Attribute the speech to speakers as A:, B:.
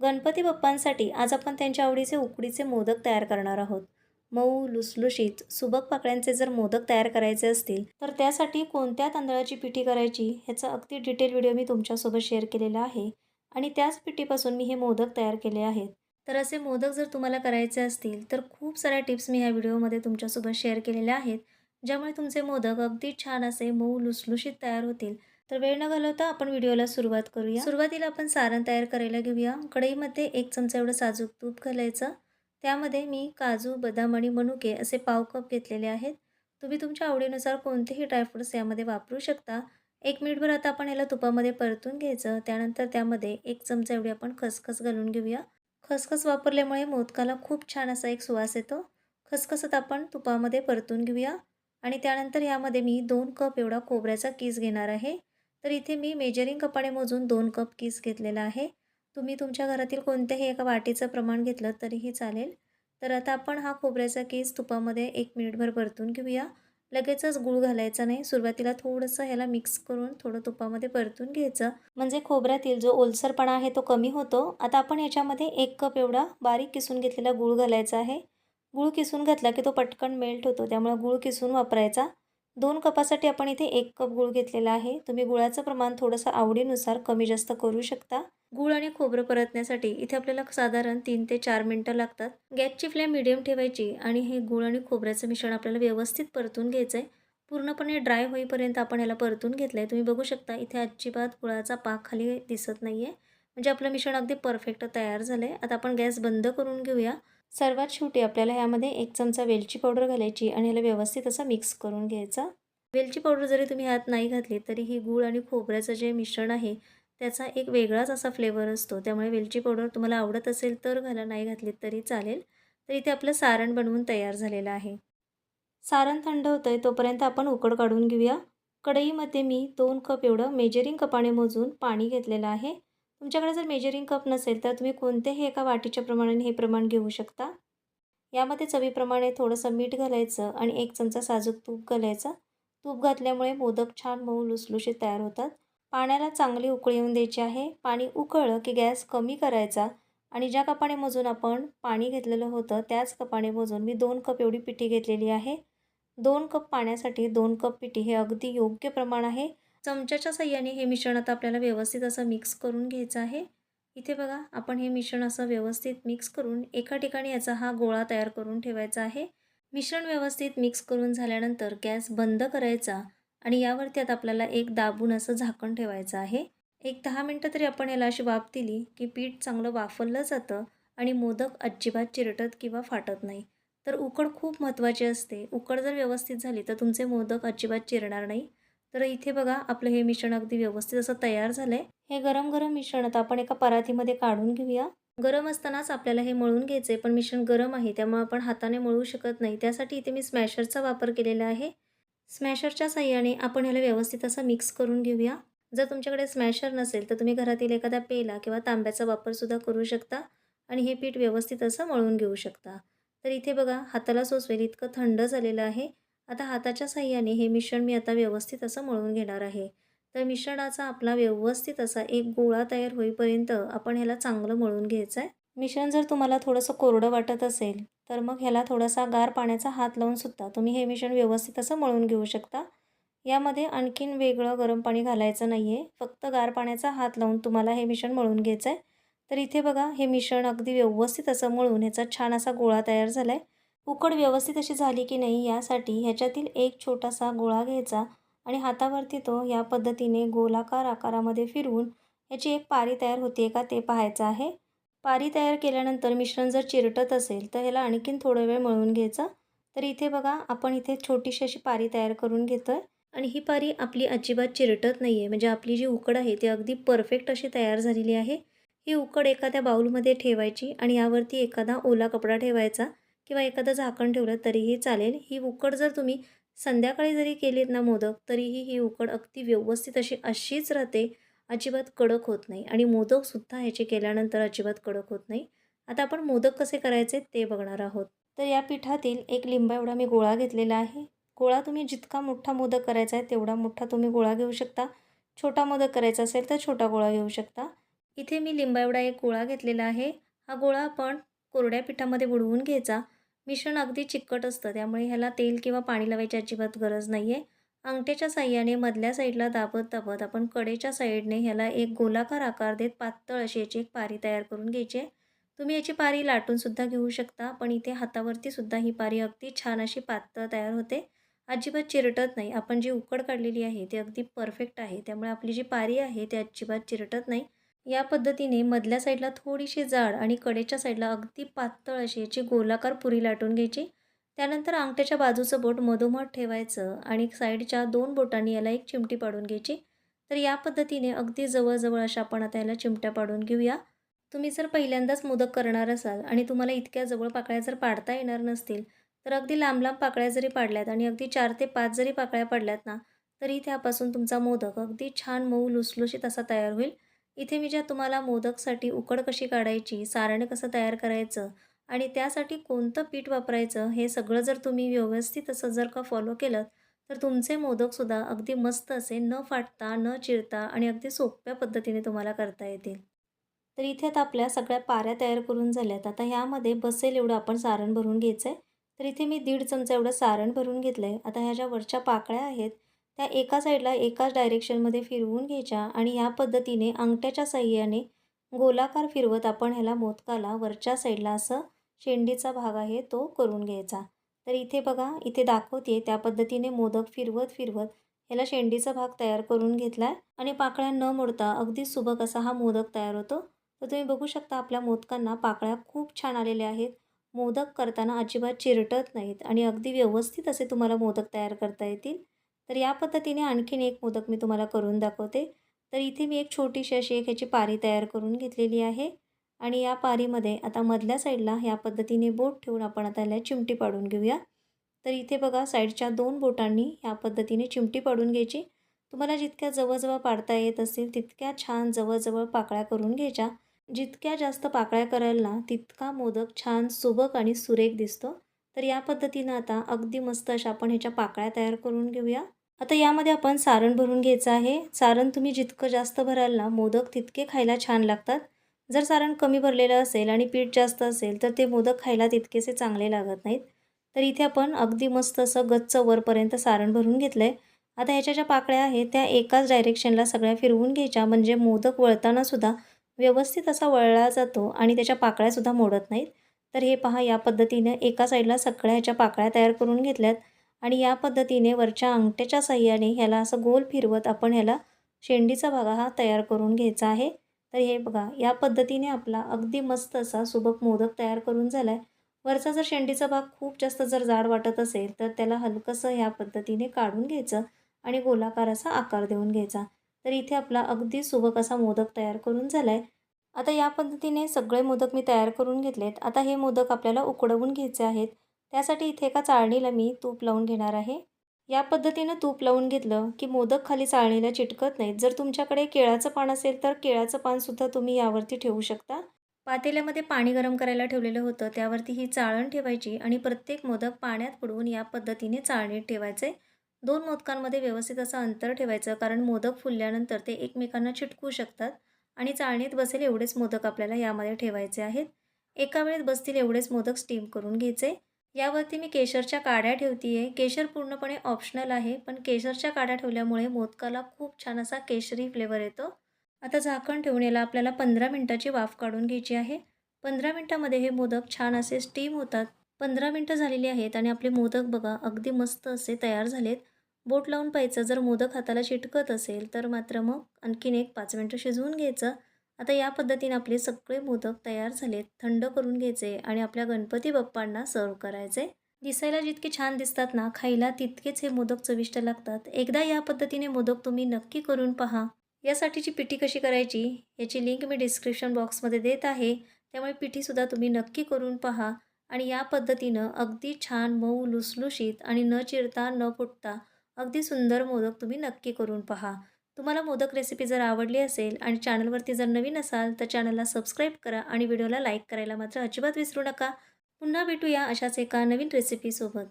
A: गणपती बाप्पांसाठी आज आपण त्यांच्या आवडीचे उकडीचे मोदक तयार करणार आहोत. मऊ लुसलुशीत सुबक पाकळ्यांचे जर मोदक तयार करायचे असतील तर त्यासाठी कोणत्या तांदळाची पिठी करायची ह्याचा अगदी डिटेल व्हिडिओ मी तुमच्यासोबत शेअर केलेला आहे. आणि त्याच पिठीपासून मी हे मोदक तयार केले आहेत. तर असे मोदक जर तुम्हाला करायचे असतील तर खूप साऱ्या टिप्स मी ह्या व्हिडिओमध्ये तुमच्यासोबत शेअर केलेल्या आहेत ज्यामुळे तुमचे मोदक अगदी छान असे मऊ लुसलुशीत तयार होतील. तर वेळ न घालवता आपण व्हिडिओला सुरुवात करूया. सुरुवातीला आपण सारण तयार करायला घेऊया. कढईमध्ये एक चमचा एवढं साजूक तूप घालायचं. त्यामध्ये मी काजू बदाम आणि मनुके असे पाव कप घेतलेले आहेत. तुम्ही तुमच्या आवडीनुसार कोणतेही ड्रायफ्रुट्स यामध्ये वापरू शकता. एक मिनिटभर आता आपण याला तुपामध्ये परतून घ्यायचं. त्यानंतर त्यामध्ये एक चमचा एवढी आपण खसखस घालून घेऊया. खसखस वापरल्यामुळे मोदकाला खूप छान असा एक सुवास येतो. खसखसत आपण तुपामध्ये परतून घेऊया. आणि त्यानंतर यामध्ये मी दोन कप एवढा खोबऱ्याचा किस घेणार आहे. तर इथे मी मेजरिंग कपाने मोजून दोन कप किस घेतलेला आहे. तुम्ही तुमच्या घरातील कोणत्याही एका वाटीचं प्रमाण घेतलं तरीही चालेल. तर आता आपण हा खोबऱ्याचा केस तुपामध्ये एक मिनिटभर परतून घेऊया. लगेचच गूळ घालायचा नाही. सुरुवातीला थोडंसं ह्याला मिक्स करून थोडं तुपामध्ये परतून घ्यायचं. म्हणजे खोबऱ्यातील जो ओलसरपणा आहे तो कमी होतो. आता आपण याच्यामध्ये एक कप एवढा बारीक किसून घेतलेला गूळ घालायचा आहे. गूळ किसून घातला की तो पटकन मेल्ट होतो. त्यामुळे गूळ किसून वापरायचा. दोन कपासाठी आपण इथे एक कप गूळ घेतलेला आहे. तुम्ही गुळाचं प्रमाण थोडंसं आवडीनुसार कमी जास्त करू शकता. गूळ आणि खोबरं परतण्यासाठी इथे आपल्याला साधारण तीन ते चार मिनटं लागतात. गॅसची फ्लेम मिडियम ठेवायची आणि हे गूळ आणि खोबऱ्याचं मिश्रण आपल्याला व्यवस्थित परतून घ्यायचं आहे पूर्णपणे ड्राय होईपर्यंत आपण याला परतून घेतलं आहे तुम्ही बघू शकता इथे अजिबात गुळाचा पाक खाली दिसत नाही आहे म्हणजे आपलं मिश्रण अगदी परफेक्ट तयार झालं आहे आता आपण गॅस बंद करून घेऊया. सर्वात शेवटी आपल्याला ह्यामध्ये एक चमचा वेलची पावडर घालायची आणि ह्याला व्यवस्थित असा मिक्स करून घ्यायचा. वेलची पावडर जरी तुम्ही ह्यात नाही घातली तरी ही गूळ आणि खोबऱ्याचं जे मिश्रण आहे त्याचा एक वेगळाच असा फ्लेवर असतो. त्यामुळे वेलची पावडर तुम्हाला आवडत असेल तर घाला नाही घातली तरी चालेल. तर इथे आपलं सारण बनवून तयार झालेलं आहे. सारण थंड होतं आहे तोपर्यंत आपण उकड काढून घेऊया. कढईमध्ये मी दोन कप एवढं मेजरिंग कपाने मोजून पाणी घेतलेलं आहे. तुमच्याकडे जर मेजरिंग कप नसेल तर तुम्ही कोणत्याही एका वाटीच्या प्रमाणाने हे प्रमाण घेऊ शकता. यामध्ये चवीप्रमाणे थोडंसं मीठ घालायचं आणि एक चमचा साजूक तूप घालायचं. तूप घातल्यामुळे मोदक छान मऊ लुसलुशीत तयार होतात. पाण्याला चांगली उकळी येऊन द्यायची आहे. पाणी उकळलं की गॅस कमी करायचा आणि ज्या कपाने मोजून आपण पाणी घेतलेलं होतं त्याच कपाने मोजून मी दोन कप एवढी पिठी घेतलेली आहे. दोन कप पाण्यासाठी दोन कप पिठी हे अगदी योग्य प्रमाण आहे. चमच्याच्या सहाय्याने हे मिश्रण आता आपल्याला व्यवस्थित असं मिक्स करून घ्यायचं आहे. इथे बघा आपण हे मिश्रण असं व्यवस्थित मिक्स करून एका ठिकाणी याचा हा गोळा तयार करून ठेवायचा आहे. मिश्रण व्यवस्थित मिक्स करून झाल्यानंतर गॅस बंद करायचा आणि यावरती आता आपल्याला एक दाबून असं झाकण ठेवायचं आहे. एक दहा मिनटं तरी आपण याला अशी वाफ दिली की पीठ चांगलं वाफरलं जातं आणि मोदक अजिबात चिरटत किंवा फाटत नाही. तर उकड खूप महत्त्वाची असते. उकड जर व्यवस्थित झाली तर तुमचे मोदक अजिबात चिरणार नाही. तर इथे बघा आपलं हे मिश्रण अगदी व्यवस्थित असं तयार झालं आहे हे गरम गरम मिश्रण आता आपण एका परातीमध्ये काढून घेऊया. गरम असतानाच आपल्याला हे मळून घ्यायचं आहे पण मिश्रण गरम आहे त्यामुळे आपण हाताने मळू शकत नाही. त्यासाठी इथे मी स्मॅशरचा वापर केलेला आहे. स्मॅशरच्या साह्याने आपण ह्याला व्यवस्थित असं मिक्स करून घेऊया. जर तुमच्याकडे स्मॅशर नसेल तर तुम्ही घरातील एखादा पेला किंवा तांब्याचा वापरसुद्धा करू शकता आणि हे पीठ व्यवस्थित असं मळून घेऊ शकता. तर इथे बघा हाताला सोसवेल इतकं थंड झालेलं आहे. आता हाताच्या साह्याने हे मिश्रण मी आता व्यवस्थित असं मळून घेणार आहे. तर मिश्रणाचा आपला व्यवस्थित असा एक गोळा तयार होईपर्यंत आपण ह्याला चांगलं मळून घ्यायचं आहे मिश्रण जर तुम्हाला थोडंसं कोरडं वाटत असेल तर मग ह्याला थोडासा गार पाण्याचा हात लावून सुद्धा तुम्ही हे मिश्रण व्यवस्थित असं मळून घेऊ शकता. यामध्ये आणखीन वेगळं गरम पाणी घालायचं नाही आहे फक्त गार पाण्याचा हात लावून तुम्हाला हे मिश्रण मळून घ्यायचं आहे तर इथे बघा हे मिश्रण अगदी व्यवस्थित असं मळून ह्याचा छान असा गोळा तयार झाला आहे उकड व्यवस्थित अशी झाली की नाही यासाठी ह्याच्यातील एक छोटासा गोळा घ्यायचा आणि हातावरती तो या पद्धतीने गोलाकार आकारामध्ये फिरवून याची एक पारी तयार होते का ते पाहायचं आहे. पारी तयार केल्यानंतर मिश्रण जर चिरटत असेल तर ह्याला आणखीन थोडा वेळ मळून घ्यायचं. तर इथे बघा आपण इथे छोटीशी अशी पारी तयार करून घेतो आहे आणि ही पारी आपली अजिबात चिरटत नाही आहे म्हणजे आपली जी उकड आहे ती अगदी परफेक्ट अशी तयार झालेली आहे. ही उकड एखाद्या बाऊलमध्ये ठेवायची आणि यावरती एखादा ओला कपडा ठेवायचा. किंवा एखादं झाकण ठेवलं तरीही चालेल. ही उकड जर तुम्ही संध्याकाळी जरी केलीत ना मोदक तरीही ही उकड अगदी व्यवस्थित अशी अशीच राहते. अजिबात कडक होत नाही आणि मोदकसुद्धा ह्याचे केल्यानंतर अजिबात कडक होत नाही. आता आपण मोदक कसे करायचे ते बघणार आहोत. तर या पिठातील एक लिंबा एवढा मी गोळा घेतलेला आहे. गोळा तुम्ही जितका मोठा मोदक करायचा आहे तेवढा मोठा तुम्ही गोळा घेऊ शकता. छोटा मोदक करायचा असेल तर छोटा गोळा घेऊ शकता. इथे मी लिंबा एवढा एक गोळा घेतलेला आहे. हा गोळा आपण कोरड्या पिठामध्ये बुडवून घ्यायचा. मिश्रण अगदी चिकट असतं त्यामुळे ह्याला तेल किंवा पाणी लावायची अजिबात गरज नाही आहे अंगठ्याच्या साह्याने मधल्या साईडला दाबत दाबत आपण कडेच्या साईडने ह्याला एक गोलाकार आकार देत पातळ अशी याची एक पारी तयार करून घ्यायची. आहे तुम्ही याची पारी लाटूनसुद्धा घेऊ शकता पण इथे हातावरती सुद्धा ही पारी अगदी छान अशी पातळ तयार होते. अजिबात चिरटत नाही. आपण जी उकड काढलेली आहे ती अगदी परफेक्ट आहे. त्यामुळे आपली जी पारी आहे ती अजिबात चिरटत नाही. या पद्धतीने मधल्या साईडला थोडीशी जाड आणि कडेच्या साईडला अगदी पातळ अशी याची गोलाकार पुरी लाटून घ्यायची. त्यानंतर अंगठ्याच्या बाजूचं बोट मधोमध ठेवायचं आणि साईडच्या दोन बोटांनी याला एक चिमटी पाडून घ्यायची. तर या पद्धतीने अगदी जवळजवळ अशा आपण आता याला चिमट्या पाडून घेऊया. तुम्ही जर पहिल्यांदाच मोदक करणार असाल आणि तुम्हाला इतक्या जवळ पाकळ्या जर पाडता येणार नसतील तर अगदी लांब लांब पाकळ्या जरी पाडल्यात आणि अगदी चार ते पाच जरी पाकळ्या पाडल्यात ना तरी त्यापासून तुमचा मोदक अगदी छान मऊ लुसलुशीत असा तयार होईल. इथे मी ज्या तुम्हाला मोदकसाठी उकड कशी काढायची सारण कसं तयार करायचं आणि त्यासाठी कोणतं पीठ वापरायचं हे सगळं जर तुम्ही व्यवस्थित असं जर का फॉलो केलं तर तुमचे मोदकसुद्धा अगदी मस्त असे न फाटता न चिरता आणि अगदी सोप्या पद्धतीने तुम्हाला करता येतील. तर इथे आता आपल्या सगळ्या पाऱ्या तयार करून झाल्यात. आता ह्यामध्ये बसेल एवढं आपण सारण भरून घ्यायचं आहे तर इथे मी दीड चमचा एवढं सारण भरून घेतलं आहे आता ह्या ज्या वरच्या पाकळ्या आहेत त्या एका साईडला एकाच डायरेक्शनमध्ये फिरवून घ्यायच्या आणि ह्या पद्धतीने अंगठ्याच्या साह्याने गोलाकार फिरवत आपण ह्याला मोदकाला वरच्या साईडला असं शेंडीचा भाग आहे तो करून घ्यायचा. तर इथे बघा इथे दाखवते त्या पद्धतीने मोदक फिरवत फिरवत ह्याला शेंडीचा भाग तयार करून घेतला आहे आणि पाकळ्या न मोडता अगदी सुबक असा हा मोदक तयार होतो. तर तुम्ही बघू शकता आपल्या मोदकांना पाकळ्या खूप छान आलेल्या आहेत. मोदक करताना अजिबात चिरटत नाहीत आणि अगदी व्यवस्थित असे तुम्हाला मोदक तयार करता येतील. तर या पद्धतीने आणखीन एक मोदक मी तुम्हाला करून दाखवते. तर इथे मी एक छोटीशी अशी एक ह्याची पारी तयार करून घेतलेली आहे. आणि या पारीमध्ये आता मधल्या साईडला ह्या पद्धतीने बोट ठेवून आपण आता याला चिमटी पाडून घेऊया. तर इथे बघा साईडच्या दोन बोटांनी ह्या पद्धतीने चिमटी पाडून घ्यायची. तुम्हाला जितक्या जवळजवळ पाडता येत असतील तितक्या छान जवळजवळ पाकळ्या करून घ्यायच्या. जितक्या जास्त पाकळ्या कराल ना तितका मोदक छान सुबक आणि सुरेख दिसतो. तर या पद्धतीनं आता अगदी मस्त अशा आपण ह्याच्या पाकळ्या तयार करून घेऊया. आता यामध्ये आपण सारण भरून घ्यायचं आहे. सारण तुम्ही जितकं जास्त भराल ना मोदक तितके खायला छान लागतात. जर सारण कमी भरलेलं असेल आणि पीठ जास्त असेल तर ते मोदक खायला तितकेसे चांगले लागत नाहीत. तर इथे आपण अगदी मस्त असं गच्च वरपर्यंत सारण भरून घेतलं आहे आता ह्याच्या ज्या पाकळ्या आहेत त्या एकाच डायरेक्शनला सगळ्या फिरवून घ्यायच्या. म्हणजे मोदक वळतानासुद्धा व्यवस्थित असा वळला जातो आणि त्याच्या पाकळ्यासुद्धा मोडत नाहीत. तर हे पहा या पद्धतीनं एका साईडला सगळ्या ह्याच्या पाकळ्या तयार करून घेतल्यात. आणि या पद्धतीने वरच्या अंगठ्याच्या साह्याने ह्याला असं गोल फिरवत आपण ह्याला शेंडीचा भागा हा तयार करून घ्यायचा आहे. तर हे बघा या पद्धतीने आपला अगदी मस्त असा सुबक मोदक तयार करून झाला आहे वरचा जर शेंडीचा भाग खूप जास्त जर जाड वाटत असेल तर त्याला हलकंसं ह्या पद्धतीने काढून घ्यायचं आणि गोलाकार असा आकार देऊन घ्यायचा. तर इथे आपला अगदी सुबक असा मोदक तयार करून झाला आहे आता या पद्धतीने सगळे मोदक मी तयार करून घेतलेत. आता हे मोदक आपल्याला उकडवून घ्यायचे आहेत. त्यासाठी इथे एका चाळणीला मी तूप लावून घेणार आहे. या पद्धतीनं तूप लावून घेतलं की मोदक खाली चाळणीला चिटकत नाहीत. जर तुमच्याकडे केळाचं पान असेल तर केळाचं पानसुद्धा तुम्ही यावरती ठेवू शकता. पातेल्यामध्ये पाणी गरम करायला ठेवलेलं होतं. त्यावरती ही चाळण ठेवायची आणि प्रत्येक मोदक पाण्यात बुडवून या पद्धतीने चाळणीत ठेवायचे. दोन मोदकांमध्ये व्यवस्थित असं अंतर ठेवायचं कारण मोदक फुलल्यानंतर ते एकमेकांना चिटकू शकतात आणि चाळणीत बसेल एवढेच मोदक आपल्याला यामध्ये ठेवायचे आहेत. एका वेळेत बसतील एवढेच मोदक स्टीम करून घ्यायचे. यावरती मी केशरच्या काड्या ठेवते आहे केशर पूर्णपणे ऑप्शनल आहे पण केशरच्या काड्या ठेवल्यामुळे मोदकाला खूप छान असा केशरी फ्लेवर येतो. आता झाकण ठेवून याला आपल्याला पंधरा मिनटाची वाफ काढून घ्यायची आहे. पंधरा मिनटामध्ये हे मोदक छान असे स्टीम होतात. पंधरा मिनटं झालेली आहेत आणि आपले मोदक बघा अगदी मस्त असे तयार झालेत. बोट लावून पाहायचं जर मोदक हाताला चिटकत असेल तर मात्र मग आणखीन एक पाच मिनटं शिजवून घ्यायचं. आता या पद्धतीने आपले सगळे मोदक तयार झालेत थंड करून घ्यायचे आणि आपल्या गणपती बाप्पांना सर्व करायचे. दिसायला जितके छान दिसतात ना खायला तितकेच हे मोदक चविष्ट लागतात. एकदा या पद्धतीने मोदक तुम्ही नक्की करून पहा. यासाठीची पिठी कशी करायची याची लिंक मी डिस्क्रिप्शन बॉक्समध्ये देत आहे. त्यामुळे पिठीसुद्धा तुम्ही नक्की करून पहा आणि या पद्धतीनं अगदी छान मऊ लुसलुशीत आणि न चिरता न फुटता अगदी सुंदर मोदक तुम्ही नक्की करून पहा. तुम्हाला मोदक रेसिपी जर आवडली असेल आणि चॅनलवरती जर नवीन असाल तर चॅनलला सबस्क्राईब करा आणि व्हिडिओला लाईक करायला मात्र अजिबात विसरू नका. पुन्हा भेटूया अशाच एका नवीन रेसिपीसोबत